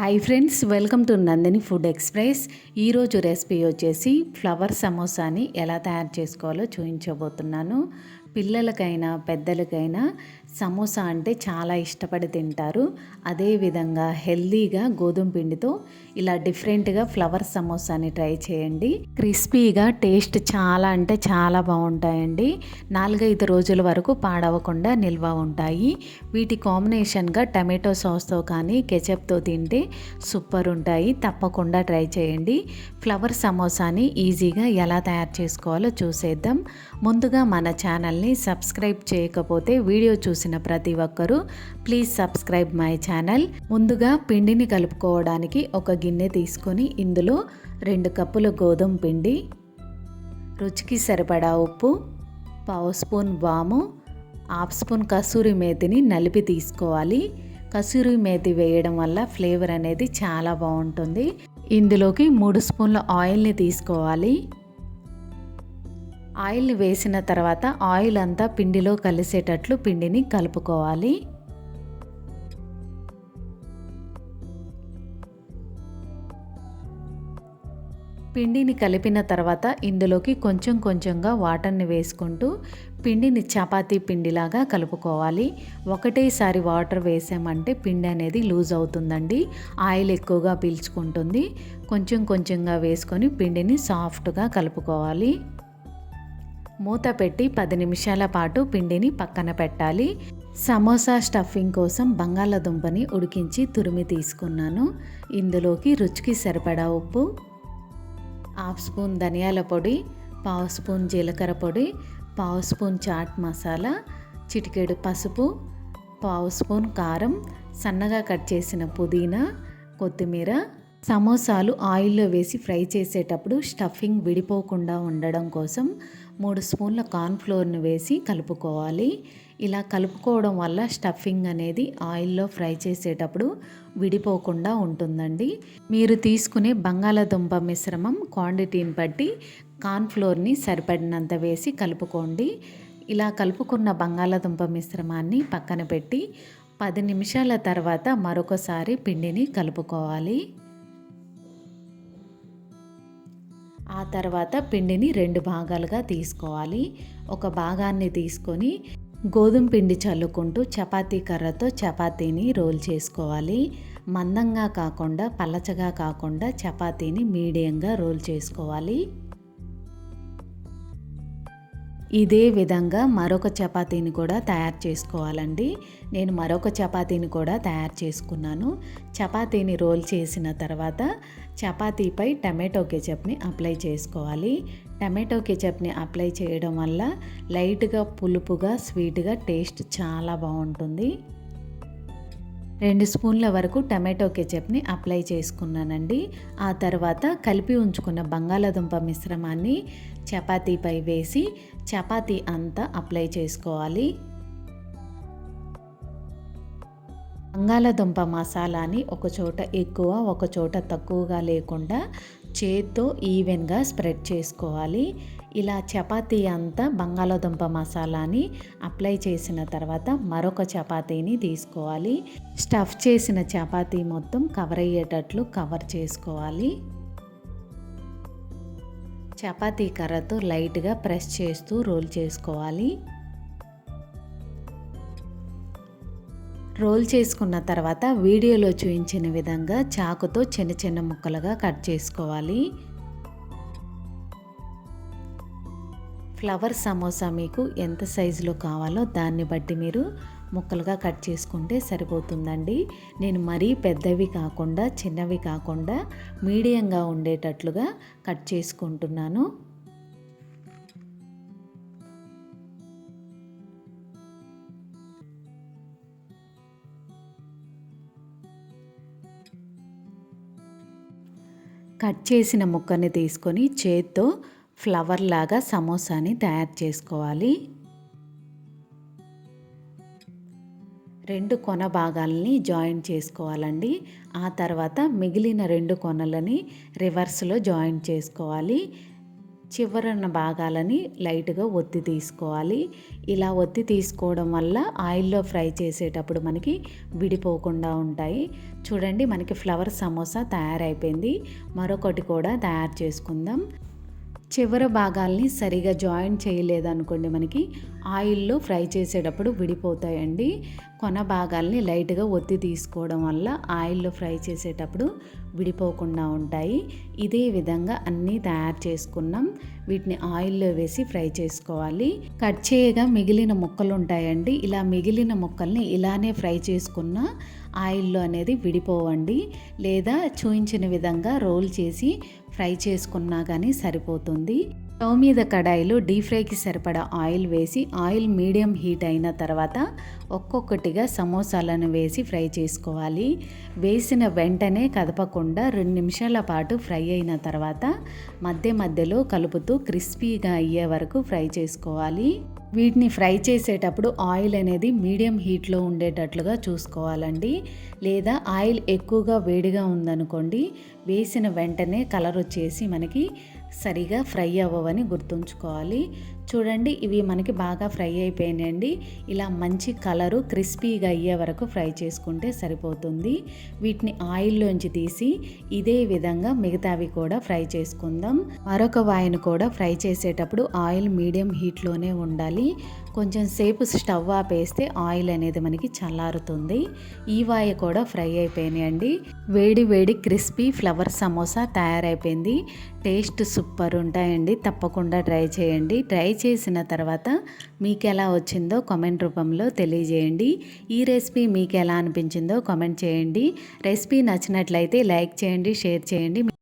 Hi friends welcome to Nandini food express ఈరోజు recipe వచ్చేసి flower సమోసాని ఎలా తయారు చేసుకోవాలో చూపించబోతున్నాను. పిల్లలకైనా పెద్దలకైనా సమోసా అంటే చాలా ఇష్టపడి తింటారు. అదేవిధంగా హెల్దీగా గోధుమ పిండితో ఇలా డిఫరెంట్గా ఫ్లవర్ సమోసాని ట్రై చేయండి. క్రిస్పీగా టేస్ట్ చాలా అంటే చాలా బాగుంటాయండి. నాలుగైదు రోజుల వరకు పాడవకుండా నిల్వ ఉంటాయి. వీటి కాంబినేషన్గా టమాటో సాస్తో కానీ కెచప్తో తింటే సూపర్ ఉంటాయి. తప్పకుండా ట్రై చేయండి. ఫ్లవర్ సమోసాని ఈజీగా ఎలా తయారు చేసుకోవాలో చూసేద్దాం. ముందుగా మన ఛానల్ని సబ్స్క్రైబ్ చేయకపోతే వీడియో చూసి చూసిన ప్రతి ఒక్కరూ ప్లీజ్ సబ్స్క్రైబ్ మై ఛానల్ ముందుగా పిండిని కలుపుకోవడానికి ఒక గిన్నె తీసుకొని ఇందులో రెండు కప్పుల గోధుమ పిండి రుచికి సరిపడా ఉప్పు పావు స్పూన్ వాము హాఫ్ స్పూన్ కసూరి మేతిని నలిపి తీసుకోవాలి. కసూరి మేతి వేయడం వల్ల ఫ్లేవర్ అనేది చాలా బాగుంటుంది. ఇందులోకి మూడు స్పూన్ల ఆయిల్ని తీసుకోవాలి. ఆయిల్ని వేసిన తర్వాత ఆయిల్ అంతా పిండిలో కలిసేటట్లు పిండిని కలుపుకోవాలి. పిండిని కలిపిన తర్వాత ఇందులోకి కొంచెం కొంచెంగా వాటర్ని వేసుకుంటూ పిండిని చపాతీ పిండిలాగా కలుపుకోవాలి. ఒకటేసారి వాటర్ వేసామంటే పిండి అనేది లూజ్ అవుతుందండి. ఆయిల్ ఎక్కువగా పీల్చుకుంటుంది. కొంచెం కొంచెంగా వేసుకొని పిండిని సాఫ్ట్గా కలుపుకోవాలి. మూత పెట్టి పది నిమిషాల పాటు పిండిని పక్కన పెట్టాలి. సమోసా స్టఫింగ్ కోసం బంగాళాదుంపని ఉడికించి తురిమి తీసుకున్నాను. ఇందులోకి రుచికి సరిపడా ఉప్పు హాఫ్ స్పూన్ ధనియాల పొడి పావు స్పూన్ జీలకర్ర పొడి పావు స్పూన్ చాట్ మసాలా చిటికెడు పసుపు పావు స్పూన్ కారం సన్నగా కట్ చేసిన పుదీనా కొత్తిమీర. సమోసాలు ఆయిల్లో వేసి ఫ్రై చేసేటప్పుడు స్టఫింగ్ విడిపోకుండా ఉండడం కోసం మూడు స్పూన్ల కార్న్ఫ్లోర్ని వేసి కలుపుకోవాలి. ఇలా కలుపుకోవడం వల్ల స్టఫింగ్ అనేది ఆయిల్లో ఫ్రై చేసేటప్పుడు విడిపోకుండా ఉంటుందండి. మీరు తీసుకునే బంగాళాదుంప మిశ్రమం క్వాంటిటీని బట్టి కార్న్ఫ్లోర్ని సరిపడినంత వేసి కలుపుకోండి. ఇలా కలుపుకున్న బంగాళాదుంప మిశ్రమాన్ని పక్కన పెట్టి పది నిమిషాల తర్వాత మరొకసారి పిండిని కలుపుకోవాలి. ఆ తర్వాత పిండిని రెండు భాగాలుగా తీసుకోవాలి. ఒక భాగాన్ని తీసుకొని గోధుమ పిండి చల్లుకుంటూ చపాతీ కర్రతో చపాతీని రోల్ చేసుకోవాలి. మందంగా కాకుండా పలచగా కాకుండా చపాతీని మీడియంగా రోల్ చేసుకోవాలి. ఇదే విధంగా మరొక చపాతీని కూడా తయారు చేసుకోవాలండి. నేను మరొక చపాతీని కూడా తయారు చేసుకున్నాను. చపాతీని రోల్ చేసిన తర్వాత చపాతీపై టమాటో కెచప్ని అప్లై చేసుకోవాలి. టమాటో కెచప్ని అప్లై చేయడం వల్ల లైట్గా పులుపుగా స్వీట్గా టేస్ట్ చాలా బాగుంటుంది. రెండు స్పూన్ల వరకు టమాటో కెచప్ని అప్లై చేసుకున్నానండి. ఆ తర్వాత కలిపి ఉంచుకున్న బంగాళాదుంప మిశ్రమాన్ని చపాతీపై వేసి చపాతీ అంతా అప్లై చేసుకోవాలి. బంగాళదుంప మసాలాని ఒక చోట ఎక్కువ ఒక చోట తక్కువగా లేకుండా చేత్తో ఈవెన్గా స్ప్రెడ్ చేసుకోవాలి. ఇలా చపాతీ అంతా బంగాళాదుంప మసాలాని అప్లై చేసిన తర్వాత మరొక చపాతీని తీసుకోవాలి. స్టఫ్ చేసిన చపాతీ మొత్తం కవర్ అయ్యేటట్లు కవర్ చేసుకోవాలి. చపాతీ కర్రతో లైట్గా ప్రెస్ చేస్తూ రోల్ చేసుకోవాలి. రోల్ చేసుకున్న తర్వాత వీడియోలో చూపించిన విధంగా చాకుతో చిన్న చిన్న ముక్కలుగా కట్ చేసుకోవాలి. ఫ్లవర్ సమోసా మీకు ఎంత సైజులో కావాలో దాన్ని బట్టి మీరు ముక్కలుగా కట్ చేసుకుంటే సరిపోతుందండి. నేను మరీ పెద్దవి కాకుండా చిన్నవి కాకుండా మీడియంగా ఉండేటట్లుగా కట్ చేసుకుంటున్నాను. కట్ చేసిన ముక్కని తీసుకొని చేత్తో ఫ్లవర్ లాగా సమోసాని తయారు చేసుకోవాలి. రెండు కొన భాగాలని జాయిన్ చేసుకోవాలండి. ఆ తర్వాత మిగిలిన రెండు కొనలని రివర్స్లో జాయిన్ చేసుకోవాలి. చివరన్న భాగాలని లైట్గా ఒత్తి తీసుకోవాలి. ఇలా ఒత్తి తీసుకోవడం వల్ల ఆయిల్లో ఫ్రై చేసేటప్పుడు మనకి విడిపోకుండా ఉంటాయి. చూడండి మనకి ఫ్లవర్ సమోసా తయారైపోయింది. మరొకటి కూడా తయారు చేసుకుందాం. చివరి భాగాల్ని సరిగా జాయిన్ చేయలేదనుకోండి మనకి ఆయిల్లో ఫ్రై చేసేటప్పుడు విడిపోతాయండి. కొన భాగాల్ని లైట్గా ఒత్తి తీసుకోవడం వల్ల ఆయిల్లో ఫ్రై చేసేటప్పుడు విడిపోకుండా ఉంటాయి. ఇదే విధంగా అన్నీ తయారు చేసుకున్నాం. వీటిని ఆయిల్లో వేసి ఫ్రై చేసుకోవాలి. కట్ చేయగా మిగిలిన ముక్కలు ఉంటాయండి. ఇలా మిగిలిన ముక్కల్ని ఇలానే ఫ్రై చేసుకున్న ఆయిల్లో అనేది విడిపోవండి. లేదా చూయించిన విధంగా రోల్ చేసి ఫ్రై చేసుకున్నా కానీ సరిపోతుంది. స్టవ్ మీద కడాయిలో డీప్ ఫ్రైకి సరిపడా ఆయిల్ వేసి ఆయిల్ మీడియం హీట్ అయిన తర్వాత ఒక్కొక్కటిగా సమోసాలను వేసి ఫ్రై చేసుకోవాలి. వేసిన వెంటనే కదపకుండా రెండు నిమిషాల పాటు ఫ్రై అయిన తర్వాత మధ్య మధ్యలో కలుపుతూ క్రిస్పీగా అయ్యే వరకు ఫ్రై చేసుకోవాలి. వీటిని ఫ్రై చేసేటప్పుడు ఆయిల్ అనేది మీడియం హీట్లో ఉండేటట్లుగా చూసుకోవాలండి. లేదా ఆయిల్ ఎక్కువగా వేడిగా ఉందనుకోండి వేసిన వెంటనే కలర్ వచ్చేసి మనకి సరిగా ఫ్రై అవ్వవని గుర్తుంచుకోవాలి. చూడండి ఇవి మనకి బాగా ఫ్రై అయిపోయినాయండి. ఇలా మంచి కలరు క్రిస్పీగా అయ్యే వరకు ఫ్రై చేసుకుంటే సరిపోతుంది. వీటిని ఆయిల్లోంచి తీసి ఇదే విధంగా మిగతావి కూడా ఫ్రై చేసుకుందాం. మరొక వాయిని కూడా ఫ్రై చేసేటప్పుడు ఆయిల్ మీడియం హీట్లోనే ఉండాలి. కొంచెం సేపు స్టవ్ ఆపేస్తే ఆయిల్ అనేది మనకి చల్లారుతుంది. ఈ వాయి కూడా ఫ్రై అయిపోయినాయండి. వేడి వేడి క్రిస్పీ ఫ్లవర్ సమోసా తయారైపోయింది. టేస్ట్ సూపర్ ఉంటాయండి. తప్పకుండా ట్రై చేయండి. ట్రై చేసిన తర్వాత మీకు ఎలా వచ్చిందో కామెంట్ రూపంలో తెలియజేయండి. ఈ రెసిపీ మీకు ఎలా అనిపించిందో కామెంట్ చేయండి. రెసిపీ నచ్చినట్లయితే లైక్ చేయండి షేర్ చేయండి.